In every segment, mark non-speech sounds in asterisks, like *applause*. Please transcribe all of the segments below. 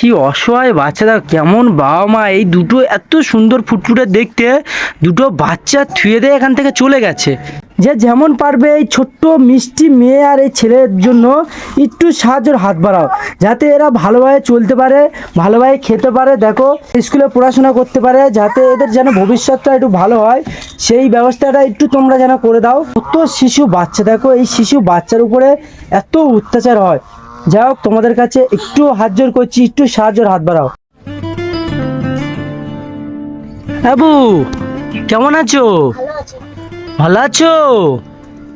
কি অসহায় বাচ্চারা, কেমন বাবা মা, এই দুটো এত সুন্দর ফুটফুটে দেখতে, দুটো বাচ্চা থুয়ে দিয়ে এখান থেকে চলে গেছে। যে যেমন পারবে এই ছোট্ট মিষ্টি মেয়ে আর এই ছেলের জন্য একটু সাহায্যের হাত বাড়াও, যাতে এরা ভালোভাবে চলতে পারে, ভালোভাবে খেতে পারে, দেখো, স্কুলে পড়াশোনা করতে পারে, যাতে এদের যেন ভবিষ্যৎটা একটু ভালো হয়, সেই ব্যবস্থাটা একটু তোমরা যেন করে দাও। কত শিশু বাচ্চা, দেখো, এই শিশু বাচ্চার উপরে এত অত্যাচার হয়। যাই হোক তোমাদের কাছে একটু হাত জোর করছি একটু সাহায্যের হাত বাড়াও। বাবু কেমন আছো? ভালো আছো।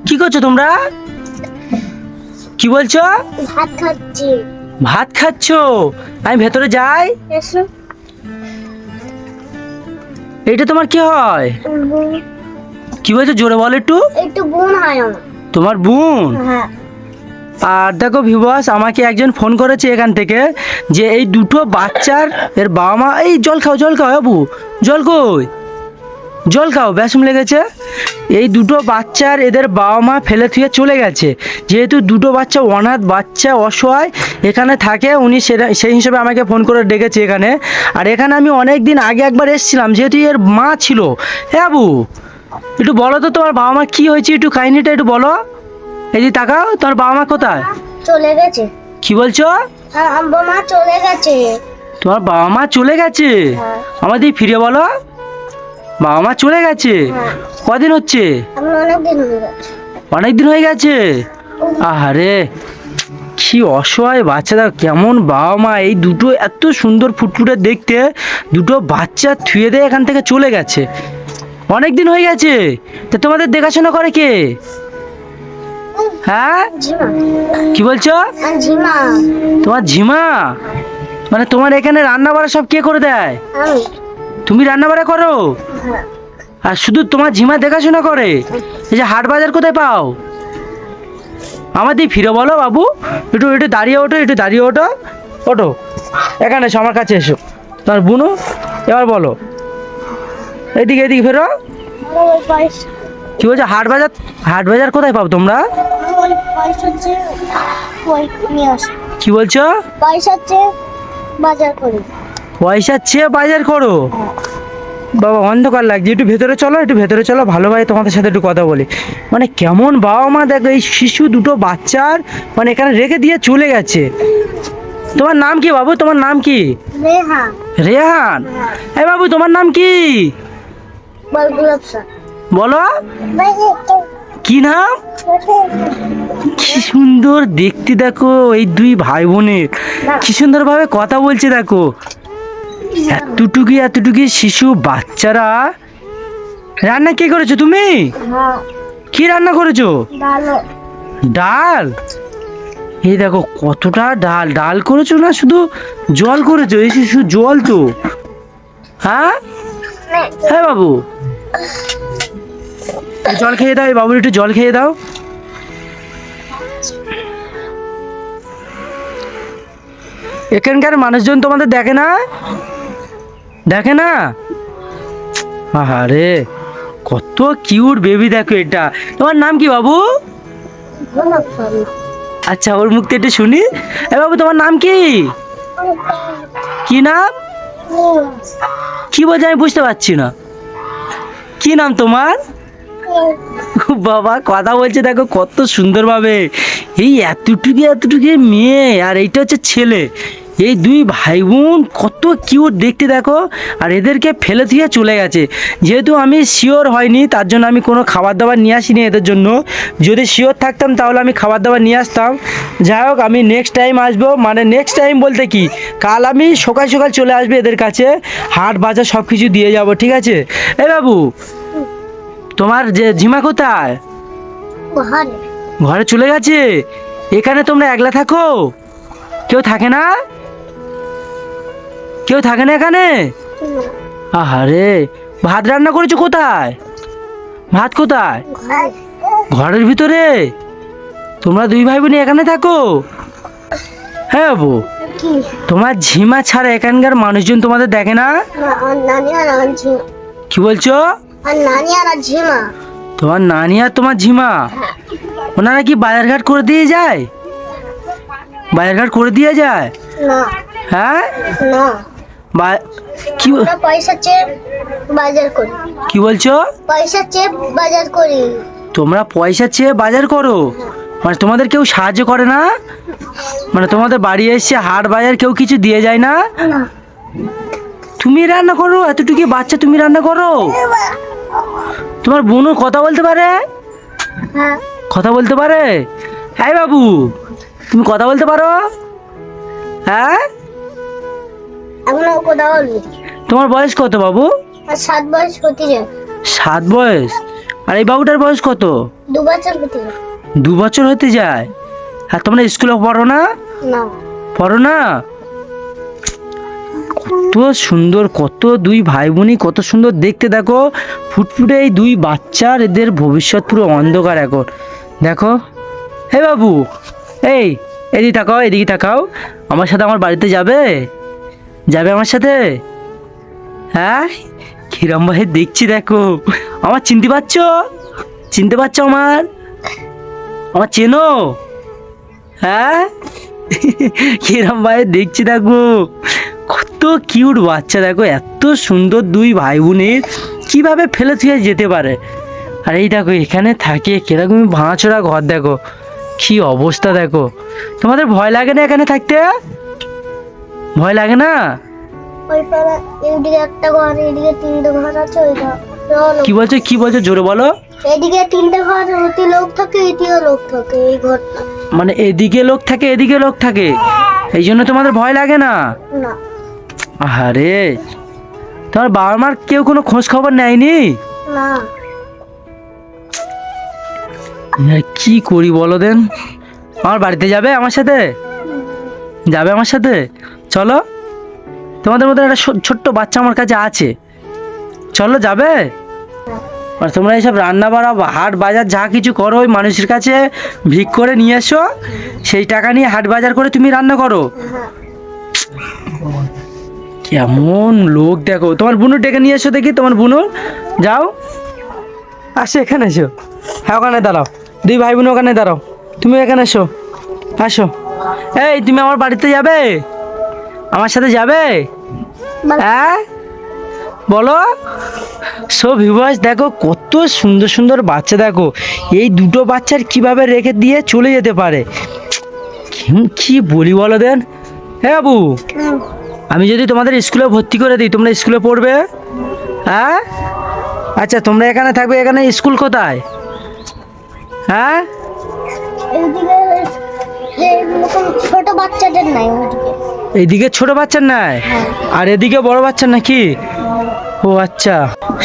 কি করছ তোমরা? কি বলছো? ভাত খাচ্ছি। ভাত খাচ্ছো? আমি ভেতরে যাই। এসো। এইটা তোমার কি হয়? কি বলছো? জোরে বলো একটু। একটু বোন হয় তোমার বোন? হ্যাঁ। আর দেখো ভিবাস আমাকে একজন ফোন করেছে এখান থেকে যে এই দুটো বাচ্চার, এর বাবা মা, এই জল খাও জল খাও বাবু, জল কই? জল খাও ব্যাসম লেগেছে এই দুটো বাচ্চার, এদের বাবা মা ফেলে থুয়ে চলে গেছে। যেহেতু দুটো বাচ্চা, অনাথ বাচ্চা, অসহায়, এখানে থাকে, উনি সেটা সেই হিসেবে আমাকে ফোন করে ডেকেছে এখানে। আর এখানে আমি অনেক দিন আগে একবার এসেছিলাম, যেহেতু এর মা ছিল। হ্যাঁ বাবু, একটু বলো তো তোমার বাবা মা কী হয়েছে, একটু কাহিনিটা একটু বলো। এই যে তাকাও তোমার বাবা মা কোথায় চলে গেছে। কি বলছো? আব্বু মা চলে গেছে। তোমার বাবা মা চলে গেছে? হ্যাঁ। আমাদের ফিরে বলো। বাবা মা চলে গেছে? হ্যাঁ। কদিন হচ্ছে? অনেক দিন হয়ে গেছে। অনেক দিন হয়ে গেছে? আহারে কি অসহায় বাচ্চারা কেমন বাবা মা এই দুটো এত সুন্দর ফুটফুটে দেখতে দুটো বাচ্চা থুয়ে দিয়ে এখান থেকে চলে গেছে। অনেক দিন হয়ে গেছে। তো তোমাদের দেখাশোনা করে কে? হ্যাঁ? কি বলছো? তোমার ঝিমা মানে তোমার এখানে রান্না বাড়া সব কে করে দেয়? তুমি রান্না বাড়া করো? হ্যাঁ। আর শুধু তোমার ঝিমা দেখাশোনা করে? এই যে হাট বাজার কোথায় পাও? আমাদের ফিরে বলো বাবু। একটু একটু দাঁড়িয়ে ওঠো একটু দাঁড়িয়ে ওঠো। ওঠো। এখানে এসো আমার কাছে এসো। তোমার বুনো এবার বলো। এদিকে এদিকে ফেরো। আমার কি বলছো? হাট বাজার হাট বাজার কোথায় পাও তোমরা? আমার পয়সা চেয়ে ওই নিয়ে আসি। কি বলছো? পয়সা চেয়ে বাজার করি। পয়সা চেয়ে বাজার করো? বাবা অন্ধকার লাগছে। একটু ভেতরে চলো একটু ভেতরে চলো। ভালোভাবে তোমাদের সাথে একটু কথা বলি। মানে কেমন বাবা মা দেখো এই শিশু দুটো বাচ্চার মানে এখানে রেখে দিয়ে চলে গেছে। তোমার নাম কি বাবু? তোমার নাম কি? রেহা। রেহান। এই বাবু তোমার নাম কি? বলো কি নাম? কি সুন্দর দেখতে দেখো এই দুই ভাই বোনের কি সুন্দরভাবে কথা বলছে দেখো। এতটুকু এতটুকু শিশু বাচ্চারা। রান্না কে করেছ তুমি? হ্যাঁ। কি রান্না করেছ? ডাল। এই দেখো কতটা ডাল। ডাল করেছ না শুধু জল করেছ? এই শিশু জল তো। হ্যাঁ? হ্যাঁ বাবু। জল খেয়ে দাও এই বাবুর একটু জল খেয়ে দাও। এখানকার মানুষজন তোমাদের দেখে না? দেখে না? আরে কত কিউট বেবি দেখো এটা। তোমার নাম কি বাবু? আচ্ছা ওর মুখ থেকে একটু শুনি। এ বাবু তোমার নাম কি? কি নাম? কি বলছে আমি বুঝতে পারছি না। কি নাম তোমার? বাবা, কথা বলছে দেখো কত সুন্দরভাবে। এই এতটুকু এতটুকু মেয়ে, আর এইটা হচ্ছে ছেলে। এই দুই ভাই বোন কত কিউট দেখতে দেখো, আর এদেরকে ফেলে দিয়ে চলে গেছে। যেহেতু আমি শিওর হয়নি, তার জন্য আমি কোনো খাবার দাবার নিয়ে আসিনি এদের জন্য। যদি শিওর থাকতাম, তাহলে আমি খাবার দাবার নিয়ে আসতাম। যাই হোক, আমি নেক্সট টাইম আসব। মানে নেক্সট টাইম বলতে কি, কাল আমি সকাল সকাল চলে আসবে এদের কাছে। হাট বাজার সব কিছু দিয়ে যাব, ঠিক আছে? এ বাবু তোমার যে ঝিমা কোথায় ঘরে ঘরে চলে গেছে এখানে তোমরা একলা থাকো কেউ থাকে না কেউ থাকে না এখানে আহারে ভাত রান্না করেছ কোথায় ভাত কোথায় ঘরের ভিতরে তোমরা দুই ভাই বোন এখানে থাকো হ্যাঁ বাবু তোমার ঝিমা ছাড়া এখানকার মানুষজন তোমাদের দেখে না কি বলছো আর নানি আর ঝিমা। তোমার নানি আর তোমার ঝিমা? ওনারা কি বাজারঘাট করে দিয়ে যায়? বাজারঘাট করে দিয়ে যায়? না। হ্যাঁ? না। বা- কি পয়সা চেয়ে বাজার করি। কি বলছো? পয়সা চেয়ে বাজার করি। তোমরা পয়সা চেয়ে বাজার করো? মানে তোমাদের কেউ সাহায্য করে না? মানে তোমাদের বাড়ি এসে হাট বাজার কেউ কিছু দিয়ে যায় না। তুমি রান্না করো এতটুকু বাচ্চা তুমি রান্না করো। তোমার বোনও কথা বলতে পারে? হ্যাঁ। কথা বলতে পারে? হ্যাঁ বাবু তুমি কথা বলতে পারো? হ্যাঁ? তোমার বয়স কত বাবু? সাত বয়স হতে যায় সাত বয়স? আর এই বাবুটার বয়স কত? দু বছর হতে যায় দু বছর হতে যায়। আর তোমরা স্কুলে পড়ো না। পড়ো না? কত সুন্দর, কত দুই ভাই বোনই কত সুন্দর। দেখতে দেখো, ফুটফুটে এই দুই বাচ্চার এদের ভবিষ্যৎ পুরো অন্ধকার এখন। দেখো, হে বাবু, এই, এদিকে তাকাও এদিকে তাকাও। আমার সাথে আমার বাড়িতে যাবে? যাবে আমার সাথে? হ্যাঁ? কিরম ভাই দেখছি দেখো। আমার চিনতে পারছ? চিনতে পারছ আমার? আমার চেনো? হ্যাঁ? কিরম ভাই দেখছি দেখো। কিউট বাচ্চা দেখো এত সুন্দর দুই ভাই বোনের কীভাবে ফেলে থুয়ে যেতে পারে? আর এই দেখো এখানে থাকে কীরকম ভাঙাচোরা ঘর দেখো। কি অবস্থা দেখো। তোমাদের ভয় লাগে না এখানে থাকতে? ভয় লাগে না? ওই একটা ঘর এইদিকে তিনটে ঘর আছে ওই কি বলছো কি বলছো জোরে বলো। এদিকে তিনটে ঘর ওতে লোক থাকে এদিকেও লোক থাকে এই ঘরটা। মানে এদিকে লোক থাকে এদিকে লোক থাকে। এই জন্য তোমাদের ভয় লাগে না? না। আরে তোমার বাবা মার কেউ কোনো খোঁজ খবর নেয়নি? না। কি করি বলো দেন? আমার বাড়িতে যাবে আমার সাথে? যাবে আমার সাথে? চলো। তোমাদের মধ্যে একটা ছোট্ট বাচ্চা আমার কাছে আছে। চলো যাবে? আর তোমরা এইসব রান্না বাড়া হাট বাজার যা কিছু করো ওই মানুষের কাছে ভিক করে নিয়ে এসো। সেই টাকা নিয়ে হাট বাজার করে তুমি রান্না করো। হ্যাঁ। কেমন লোক দেখো। তোমার বুনু ডেকে নিয়ে এসো দেখি তোমার বুনু। যাও। আসো এখানে এসো। হ্যাঁ ওখানে দাঁড়াও। দুই ভাই বোন ওখানে দাঁড়াও। তুমি এখানে এসো। আসো। এই তুমি আমার বাড়িতে যাবে? আমার সাথে যাবে? হ্যাঁ? বলো। সো ভিভাস দেখো কত সুন্দর সুন্দর বাচ্চা দেখো। এই দুটো বাচ্চার কীভাবে রেখে দিয়ে চলে যেতে পারে? কি- বলি বলো দেন? হ্যাঁ বাবু। আমি যদি তোমাদের স্কুলে ভর্তি করে দিই তোমরা স্কুলে পড়বে? হ্যাঁ? আচ্ছা তোমরা এখানে থাকবে এখানে স্কুল কোথায়? হ্যাঁ? ছোট বাচ্চাদের নাই এইদিকে ছোট বাচ্চার নাই? হ্যাঁ। আর এদিকে বড় বাচ্চার নাকি? ও আচ্ছা।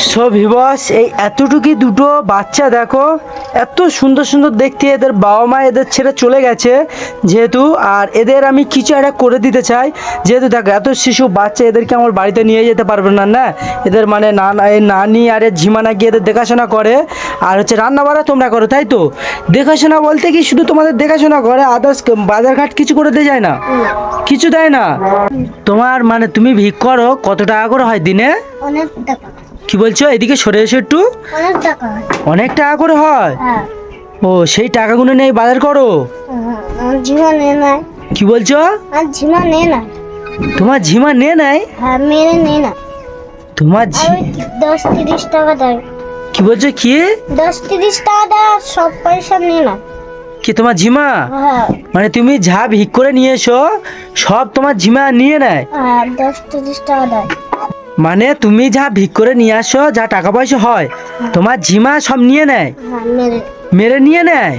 সো ভিবস এই এতটুকু দুটো বাচ্চা দেখো, এত সুন্দর সুন্দর দেখতে এদের বাবা মা এদের ছেড়ে চলে গেছে যেহেতু, আর এদের আমি কিছু একটা করে দিতে চাই। যেহেতু দেখো, এত শিশু বাচ্চা এদেরকে আমার বাড়িতে নিয়ে যেতে পারবে না না? এদের মানে নানা, এই নানি আর ঝিমানা গিয়ে এদের দেখাশোনা করে, আর হচ্ছে রান্না বাড়া তোমরা করো, তাই তো? দেখাশোনা বলতে কি শুধু তোমাদের দেখাশোনা করে আদার্স বাজারঘাট কিছু করে দিয়ে যায় না? কিছু দেয় না? তোমার মানে তুমি ভিক করো, কত টাকা করে হয় দিনে? অনেক টাকা। কি বলছো? এদিকে সরে এসো একটু। অনেক টাকা। অনেক টাকা করে হয়? হ্যাঁ। ও সেই টাকাগুলো নেই বাজার করো। হ্যাঁ, ঝিমা নে কি বলছো? ঝিমা নে নাই। তোমার ঝিমা নে নাই? হ্যাঁ মেরে নে না তোমার দশ তিরিশ টাকা দেয় কি বলছো কি? দশ তিরিশ টাকা আর সব পয়সা নে না কি তোমার ঝিমা? হ্যাঁ। মানে তুমি যা ভিক করে নিয়ে এসো সব তোমার ঝিমা নিয়ে নেয় দশ তিরিশ টাকা দেয় মানে তুমি যা ভিক করে নিয়ে আসো যা টাকা পয়সা হয় তোমার ঝিমা সব নিয়ে নেয়? হ্যাঁ মেরে। নিয়ে নেয়?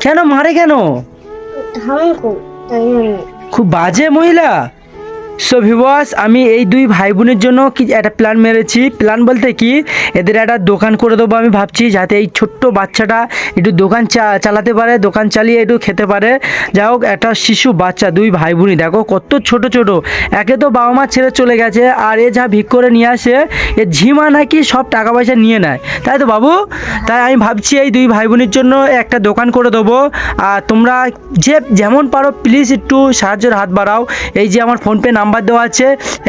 কেন মারে কেন? খুব বাজে মহিলা। সো ভিওয়াস আমি এই দুই ভাই বোনের জন্য কি একটা প্ল্যান মেরেছি। প্ল্যান বলতে কি, এদের একটা দোকান করে দেবো আমি ভাবছি, যাতে এই ছোট্ট বাচ্চাটা একটু দোকান চালাতে পারে, দোকান চালিয়ে একটু খেতে পারে। যাই হোক, একটা শিশু বাচ্চা, দুই ভাই বোনই দেখো, কত ছোট ছোট। একে তো বাবা মা ছেড়ে চলে গেছে, আর এ যা ভিক করে নিয়ে আসে, এ ঝিমা নাকি সব টাকা পয়সা নিয়ে নেয়। তাই তো বাবু? তাই আমি ভাবছি এই দুই ভাই বোনের জন্য একটা দোকান করে দেবো। আর তোমরা যে, যেমন পারো প্লিজ একটু সাহায্যের হাত বাড়াও। এই যে আমার ফোনপে নাম্বার নাম্বার দেওয়া আছে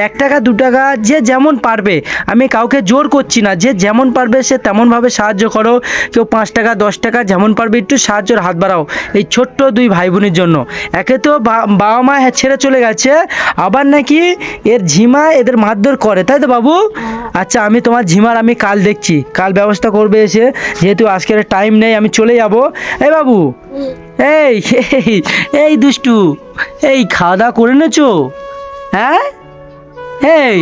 এক টাকা দু টাকা যে যেমন পারবে। আমি কাউকে জোর করছি না যে যেমন পারবে সে তেমনভাবে সাহায্য করো। কেউ পাঁচ টাকা দশ টাকা যেমন পারবে একটু সাহায্যের হাত বাড়াও এই ছোট্ট দুই ভাই বোনের জন্য। একে তো বাবা মা ছেড়ে চলে গেছে আবার নাকি এর ঝিমা এদের মারধর করে তাই তো বাবু? আচ্ছা আমি তোমার ঝিমার আমি কাল দেখছি কাল ব্যবস্থা করবে এসে যেহেতু আজকের টাইম নেই আমি চলে যাব। এই বাবু এই এই, এই দুষ্টু এই খাওয়া দাওয়া করে নেছো হ্যাঁ? এই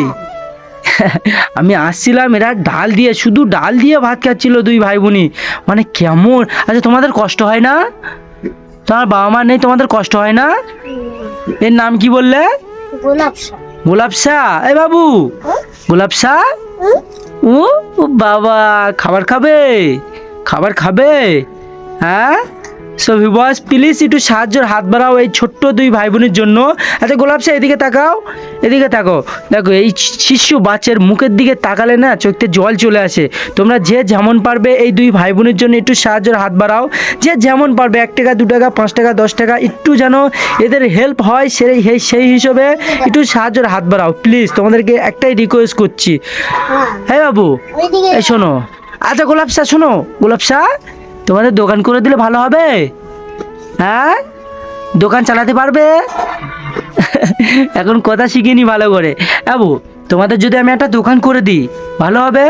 *laughs* আমি আসছিলাম এরা ডাল দিয়ে শুধু ডাল দিয়ে ভাত খাচ্ছিল দুই ভাই বোনই মানে কেমন? আচ্ছা তোমাদের কষ্ট হয় না? তোমার বাবা মা নেই তোমাদের কষ্ট হয় না? এর নাম কি বললে? গোলাপ শাহ গোলাপ শাহ এই বাবু গোলাপ শাহ ও ও বাবা খাবার খাবে? খাবার খাবে? হ্যাঁ? সো ভিবাস প্লিজ একটু সাহায্যের হাত বাড়াও এই ছোট্ট দুই ভাই বোনের জন্য। আচ্ছা গোলাপ শাহ এদিকে তাকাও। এদিকে তাকাও। দেখো এই শিশু বাচ্চার মুখের দিকে তাকালে না চোখতে জল চলে আসে। তোমরা যে যেমন পারবে এই দুই ভাই বোনের জন্য একটু সাহায্যের হাত বাড়াও। যে যেমন পারবে এক টাকা দু টাকা পাঁচ টাকা দশ টাকা একটু যেন এদের হেল্প হয় সেই সেই সেই হিসেবে একটু সাহায্যের হাত বাড়াও। প্লিজ তোমাদেরকে একটাই রিকোয়েস্ট করছি। হ্যাঁ। হ্যাঁ বাবু এই শোনো। আচ্ছা গোলাপ শাহ শোনো। গোলাপ শাহ তোমাদের দোকান করে দিলে ভালো হবে? হ্যাঁ? দোকান চালাতে পারবে? এখন কথা শিখিনি ভালো করে। আবু, তোমাদের যদি আমি একটা দোকান করে দিই, ভালো হবে?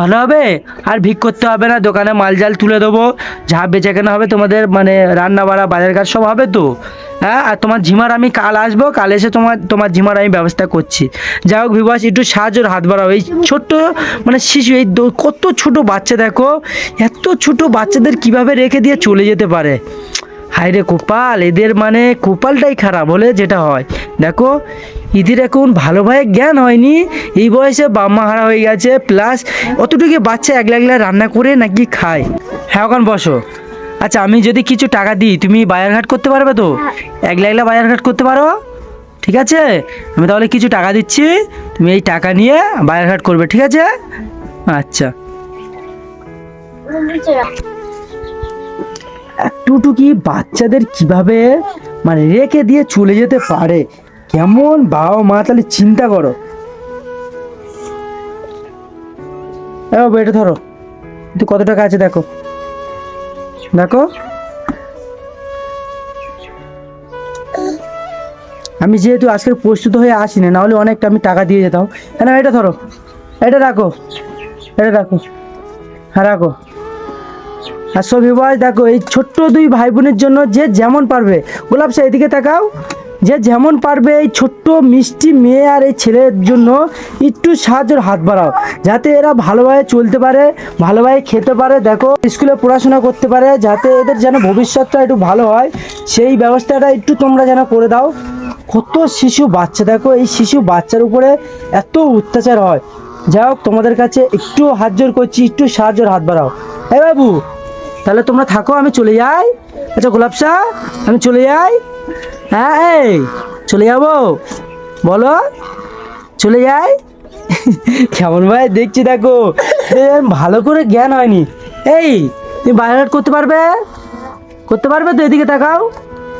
ভালো হবে? আর ভিক করতে হবে না, দোকানে মাল জাল তুলে দেবো। যা বেচা কেনা হবে তোমাদের মানে রান্না বাড়া, বাজার কাজ সব হবে তো? হ্যাঁ? আর তোমার ঝিমার আমি কাল আসব, কাল এসে তোমার তোমার ঝিমার আমি ব্যবস্থা করছি। যাই হোক বিবাস একটু সাহায্যের হাত বাড়াও। এই ছোট্ট মানে শিশু, এই কত ছোট বাচ্চা দেখো, এত ছোট বাচ্চাদের কীভাবে রেখে দিয়ে চলে যেতে পারে? হায় রে কপাল, এদের মানে কপালটাই খারাপ হলে যেটা হয়। দেখো, এদের এখন ভালোভাবে জ্ঞান হয়নি। এই বয়সে বাম্মা হারা হয়ে গেছে প্লাস অতটুকু বাচ্চা একলা একলা রান্না করে নাকি খায়। হ্যাঁ ওখান বসো। আচ্ছা আমি যদি কিছু টাকা দিই, তুমি বাজারঘাট করতে পারবে তো? একলা একলা বাজারঘাট করতে পারো? ঠিক আছে? আমি তাহলে কিছু টাকা দিচ্ছি, তুমি এই টাকা নিয়ে বাজারঘাট করবে, ঠিক আছে? আচ্ছা। একটুটুকি বাচ্চাদের কীভাবে মানে রেখে দিয়ে চলে যেতে পারে? কেমন বাবা মা তাহলে চিন্তা করো। এটা ধরো। কিন্তু কত টাকা আছে দেখো। দেখো। আমি যেহেতু আজকে প্রস্তুত হয়ে আসি না হলে অনেকটা আমি টাকা দিয়ে যেতাম। হ্যাঁ এটা ধরো। এটা রাখো। এটা রাখো। হ্যাঁ রাখো। আর সব বিবাহ, দেখো, এই ছোট্ট দুই ভাই বোনের জন্য যে যেমন পারবে। গোলাপ শাহ এদিকে তাকাও। যে যেমন পারবে এই ছোট্ট মিষ্টি মেয়ে আর এই ছেলের জন্য একটু সাহায্যের হাত বাড়াও। যাতে এরা ভালোভাবে চলতে পারে, ভালোভাবে খেতে পারে, দেখো, স্কুলে পড়াশোনা করতে পারে, যাতে এদের যেন ভবিষ্যৎটা একটু ভালো হয়। সেই ব্যবস্থাটা একটু তোমরা যেন করে দাও। কত শিশু বাচ্চা, দেখো, এই শিশু বাচ্চার উপরে এত অত্যাচার হয়। যাই হোক, তোমাদের কাছে একটু হাত জোর করছি, একটু সাহায্যের হাত বাড়াও। এই বাবু তাহলে তোমরা থাকো, আমি চলে যাই। আচ্ছা গোলাপ শাহ, আমি চলে যাই। হ্যাঁ এই, চলে যাব। বলো, চলে যাই। কেমন ভাই, দেখছি দেখো। ভালো করে জ্ঞান হয়নি। এই, তুমি বাইরে করতে পারবে? করতে পারবে তো? এদিকে তাকাও।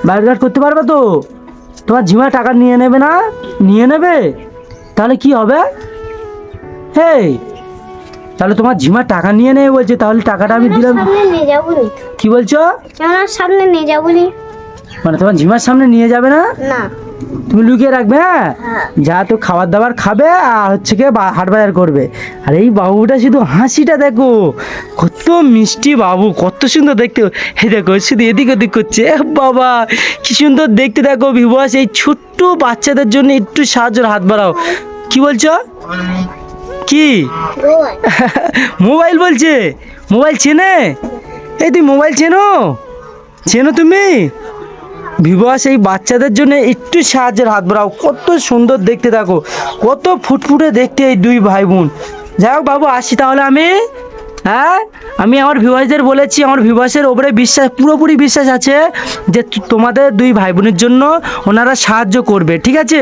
বাইরে করতে পারবে তো? তোমার ঝিমা টাকা নিয়ে নেবে না? নিয়ে নেবে? তাহলে কি হবে? হেই তাহলে তোমার ঝিমা টাকা নিয়ে নেবে বলছে তাহলে টাকাটা আমি দিলাম। নিয়ে কি বলছো? ক্যামেরার সামনে নিয়ে যাব মানে তোমার ঝিমার সামনে নিয়ে যাবে না? না। তুমি লুকিয়ে রাখবে হ্যাঁ? হ্যাঁ। যা তো খাবার দাবার খাবে আর হচ্ছে কি হাট বাজার করবে। আর এই বাবুটা শুধু হাসিটা দেখো কত মিষ্টি বাবু কত সুন্দর দেখতে। হে দেখো শুধু এদিক ওদিক করছে। এ বাবা কি সুন্দর দেখতে দেখো বিবাস এই ছোট্ট বাচ্চাদের জন্য একটু সাহায্যের হাত বাড়াও। কি বলছো? কি? *laughs* মোবাইল। বলছে। মোবাইল চেনে? এই তুই মোবাইল চেনো? চেনো তুমি? ভিভাস এই বাচ্চাদের জন্য একটু সাহায্যের হাত বাড়াও। কত সুন্দর দেখতে থাকো। কত ফুটফুটে দেখতে এই দুই ভাই বোন। যাই হোক বাবু আসি তাহলে আমি। হ্যাঁ? আমি আমার ভিউয়ার্সদের বলেছি, আমার ভিউয়ার্সের ওপরে বিশ্বাস, পুরোপুরি বিশ্বাস আছে যে তোমাদের দুই ভাই বোনের জন্য ওনারা সাহায্য করবে, ঠিক আছে?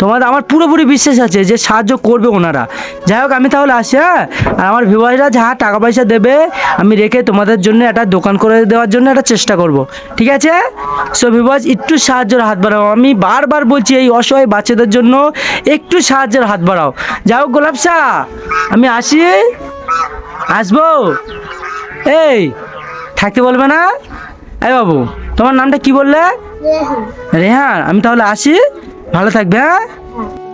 তোমাদের, আমার পুরোপুরি বিশ্বাস আছে যে সাহায্য করবে ওনারা। যাই হোক, আমি তাহলে আসি হ্যাঁ? আর আমার ভিউয়ার্সরা যা টাকা পয়সা দেবে, আমি রেখে তোমাদের জন্য একটা দোকান করে দেওয়ার জন্য একটা চেষ্টা করব, ঠিক আছে? সো ভিউয়ার্স একটু সাহায্যের হাত বাড়াও। আমি বারবার বলছি এই অসহায় বাচ্চাদের জন্য একটু সাহায্যের হাত বাড়াও। যাই হোক, গোলাপ শাহ, আমি আসি। আসব? এই থাকতে বলবে না? এই বাবু তোমার নামটা কি বললে? রেহান। আমি তাহলে আসি। ভালো থাকবে হ্যাঁ? হ্যাঁ।